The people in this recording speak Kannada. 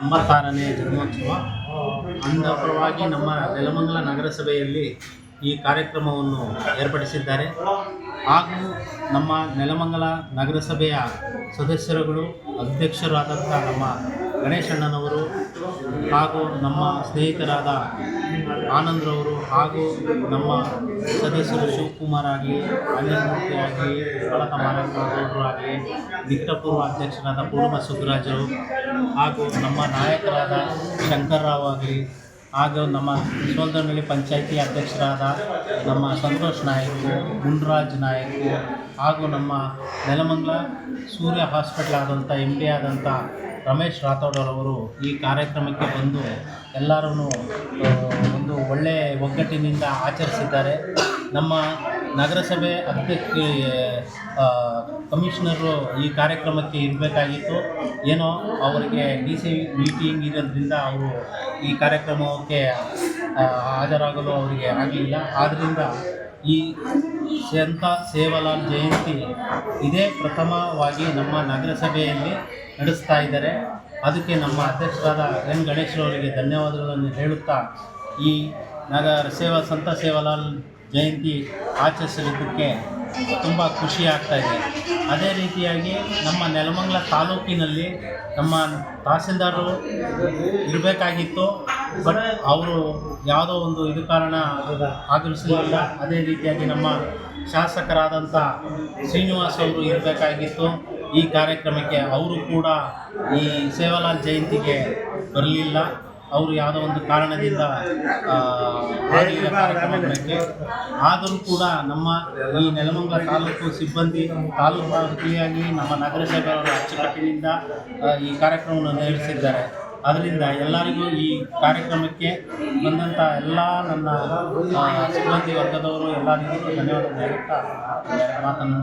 ಎಂಬತ್ತಾರನೇ ಜನ್ಮೋತ್ಸವ. ಅಂಗಪರವಾಗಿ ನಮ್ಮ ನೆಲಮಂಗಲ ನಗರಸಭೆಯಲ್ಲಿ ಈ ಕಾರ್ಯಕ್ರಮವನ್ನು ಏರ್ಪಡಿಸಿದ್ದಾರೆ. ಹಾಗೂ ನಮ್ಮ ನೆಲಮಂಗಲ ನಗರಸಭೆಯ ಸದಸ್ಯರುಗಳು ಅಧ್ಯಕ್ಷರಾದಂಥ ನಮ್ಮ ಗಣೇಶಣ್ಣನವರು ಹಾಗೂ ನಮ್ಮ ಸ್ನೇಹಿತರಾದ ಆನಂದ್ರವರು ಹಾಗೂ ನಮ್ಮ ಸದಸ್ಯರು ಶಿವಕುಮಾರ್ ಆಗಲಿ ಅನಿಲ್ಮೂರ್ತಿ ಆಗಲಿ ಸುಮಲತ ಮಾರಾಯಣಗೌಡರು ಆಗಲಿ ನಿಕಟಪೂರ್ವ ಅಧ್ಯಕ್ಷರಾದ ಪೂರ್ಣ ಸುಗ್ರಾಜರು ಹಾಗೂ ನಮ್ಮ ನಾಯಕರಾದ ಶಂಕರ್ರಾವ್ ಆಗಲಿ ಹಾಗೂ ನಮ್ಮ ಸೋಲ್ದನಹಳ್ಳಿ ಪಂಚಾಯಿತಿ ಅಧ್ಯಕ್ಷರಾದ ನಮ್ಮ ಸಂತೋಷ್ ನಾಯಕ್ ಗುಂಡ್ರಾಜ್ ನಾಯಕ್ ಹಾಗೂ ನಮ್ಮ ನೆಲಮಂಗಲ ಸೂರ್ಯ ಹಾಸ್ಪಿಟ್ಲ್ ಆದಂಥ ಎಂ ಡಿ ಆದಂಥ ರಮೇಶ್ ರಾಥೋಡರವರು ಈ ಕಾರ್ಯಕ್ರಮಕ್ಕೆ ಬಂದು ಎಲ್ಲರೂ ಒಂದು ಒಳ್ಳೆಯ ಒಗ್ಗಟ್ಟಿನಿಂದ ಆಚರಿಸಿದ್ದಾರೆ. ನಮ್ಮ ನಗರಸಭೆ ಅಧ್ಯಕ್ಷ ಕಮಿಷನರು ಈ ಕಾರ್ಯಕ್ರಮಕ್ಕೆ ಇರಬೇಕಾಗಿತ್ತು. ಏನೋ ಅವರಿಗೆ ಡಿ ಸಿ ಮೀಟಿಂಗ್ ಇರೋದ್ರಿಂದ ಅವರು ಈ ಕಾರ್ಯಕ್ರಮಕ್ಕೆ ಹಾಜರಾಗಲು ಅವರಿಗೆ ಆಗಲಿಲ್ಲ ಆದ್ದರಿಂದ ಈ ಸಂತ ಸೇವಾಲಾಲ್ ಜಯಂತಿ ಇದೇ ಪ್ರಥಮವಾಗಿ ನಮ್ಮ ನಗರಸಭೆಯಲ್ಲಿ ನಡೆಸ್ತಾ ಇದ್ದಾರೆ. ಅದಕ್ಕೆ ನಮ್ಮ ಅಧ್ಯಕ್ಷರಾದ ಎನ್ ಗಣೇಶ್ರವರಿಗೆ ಧನ್ಯವಾದಗಳನ್ನು ಹೇಳುತ್ತಾ ಈ ನಗರ ಸೇವಾ, ಸಂತ ಸೇವಾಲಾಲ್ ಜಯಂತಿ ಆಚರಿಸಲಿದ್ದಕ್ಕೆ ತುಂಬ ಖುಷಿ ಇದೆ. ಅದೇ ರೀತಿಯಾಗಿ ನಮ್ಮ ನೆಲಮಂಗಲ ತಾಲೂಕಿನಲ್ಲಿ ನಮ್ಮ ತಹಸೀಲ್ದಾರರು ಇರಬೇಕಾಗಿತ್ತು, ಬಟ್ ಅವರು ಯಾವುದೋ ಒಂದು ಇದು ಕಾರಣ ಆಗಮಿಸಲಿಲ್ಲ ಅದೇ ರೀತಿಯಾಗಿ ನಮ್ಮ ಶಾಸಕರಾದಂಥ ಶ್ರೀನಿವಾಸ್ ಅವರು ಇರಬೇಕಾಗಿತ್ತು. ಈ ಕಾರ್ಯಕ್ರಮಕ್ಕೆ ಅವರು ಕೂಡ ಈ ಸೇವಾಲಾಲ್ ಜಯಂತಿಗೆ ಬರಲಿಲ್ಲ. ಅವರು ಯಾವುದೋ ಒಂದು ಕಾರಣದಿಂದ ಕಾರ್ಯಕ್ರಮಕ್ಕೆ ಆದರೂ ಕೂಡ ನಮ್ಮ ಈ ನೆಲಮಂಗಲ ತಾಲೂಕು ಸಿಬ್ಬಂದಿ, ತಾಲೂಕು ವತಿಯಾಗಿ ನಮ್ಮ ನಗರಸಭೆಯವರು ಅಚ್ಚುಕಟ್ಟಿನಿಂದ ಈ ಕಾರ್ಯಕ್ರಮವನ್ನು ನಡೆಸಿದ್ದಾರೆ. ಅದರಿಂದ ಎಲ್ಲರಿಗೂ ಈ ಕಾರ್ಯಕ್ರಮಕ್ಕೆ ಬಂದಂಥ ಎಲ್ಲ ನನ್ನ ಸಿಬ್ಬಂದಿ ವರ್ಗದವರು ಎಲ್ಲರಿಗೂ ಧನ್ಯವಾದ ಮಾತನ್ನು